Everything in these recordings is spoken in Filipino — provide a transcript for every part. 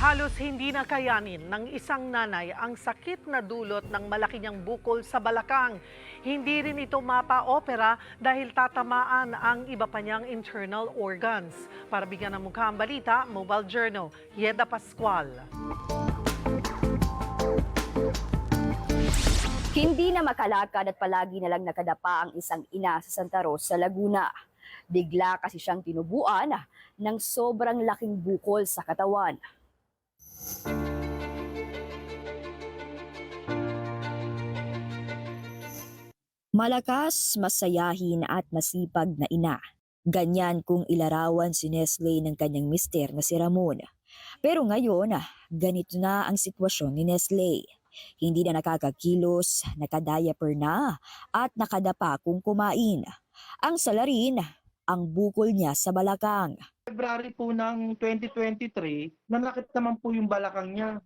Halos hindi na kayanin ng isang nanay ang sakit na dulot ng malaki niyang bukol sa balakang. Hindi rin ito mapa-opera dahil tatamaan ang iba pa niyang internal organs. Para bigyan ng mukha ang balita, Mobile Journal, Yeda Pascual. Hindi na makalakad at palagi na lang nakadapa ang isang ina sa Santa Rosa, Laguna. Bigla kasi siyang tinubuan ng sobrang laking bukol sa katawan. Malakas, masayahin at masipag na ina. Ganyan kung ilarawan si Nestle ng kanyang mister na si Ramon. Pero ngayon, ganito na ang sitwasyon ni Nestle. Hindi na nakakakilos, nakadiaper na, at nakadapa kung kumain. Ang salarin, ang bukol niya sa balakang. February po ng 2023, nanakit naman po yung balakang niya.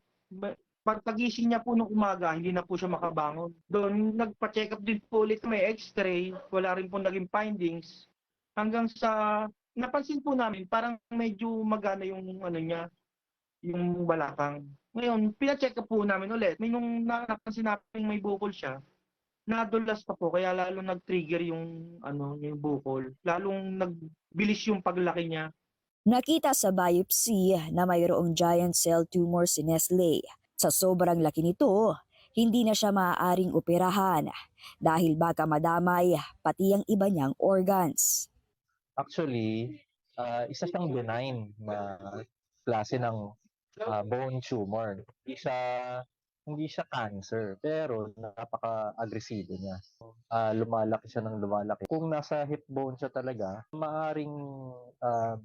Pagkagising niya po nung umaga, hindi na po siya makabangon. Doon, nagpa-check up din po ulit may x-ray. Wala rin po naging findings. Hanggang sa, napansin po namin, parang medyo magana yung ano niya, yung balakang. Ngayon, pina-check up po namin ulit. May nung na- napansin namin may bukol siya, nadulas pa po, kaya lalo nag-trigger yung, ano, yung bukol. Lalong nagbilis yung paglaki niya. Nakita sa biopsy na mayroong giant cell tumor si Nestle. Sa sobrang laki nito, hindi na siya maaaring operahan dahil baka madamay pati ang iba niyang organs. Actually, ah, isa siyang benign na klase ng ah, bone tumor. Siya hindi siya cancer, pero napaka-agresibo niya. Ah, lumalaki siya ng lumalaki. Kung nasa hip bone siya talaga, maaring um,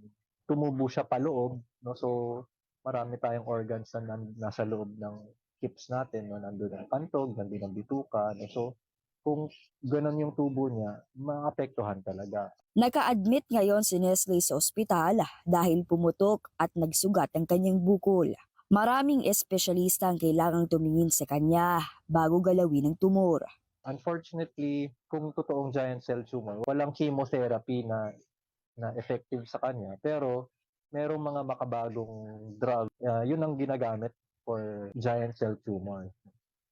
tumubo siya paloob, no? So marami tayong organs na nasa loob ng hips natin, no? Nandun ang pantog, nandun ang bituka, no? So kung ganun yung tubo niya, maapektuhan talaga. Naka-admit ngayon si Nestle sa ospital dahil pumutok at nagsugat ang kanyang bukol. Maraming espesyalista ang kailangang tumingin sa kanya bago galawin ang tumor. Unfortunately, kung totoong giant cell tumor, walang chemotherapy na na effective sa kanya. Pero merong mga makabagong drug, ah, yun ang ginagamit for giant cell tumor.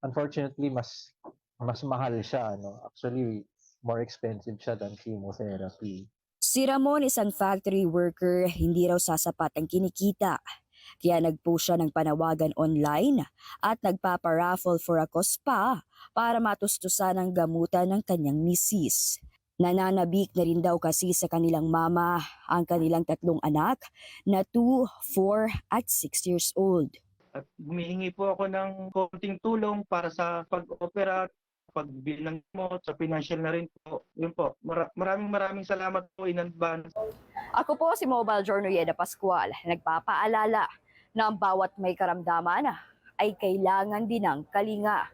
Unfortunately, mas mas mahal siya, no? Actually, more expensive siya than chemotherapy. Si Ramon isang factory worker, hindi raw sasapat ang kinikita. Kaya nagpost siya ng panawagan online at nagpaparaffle for a cause pa para matustusan ang gamutan ng kanyang misis. Nananabik na rin daw kasi sa kanilang mama ang kanilang tatlong anak na 2, 4 at 6 years old. At humihingi po ako ng konting tulong para sa pag-opera, pagbili ng gamot, sa financial na rin po. Yun po. Mara- maraming maraming salamat po in advance. Ako po si Mobile Journal Yeda Pascual, nagpapaalala na ang bawat may karamdaman ay kailangan din ng kalinga.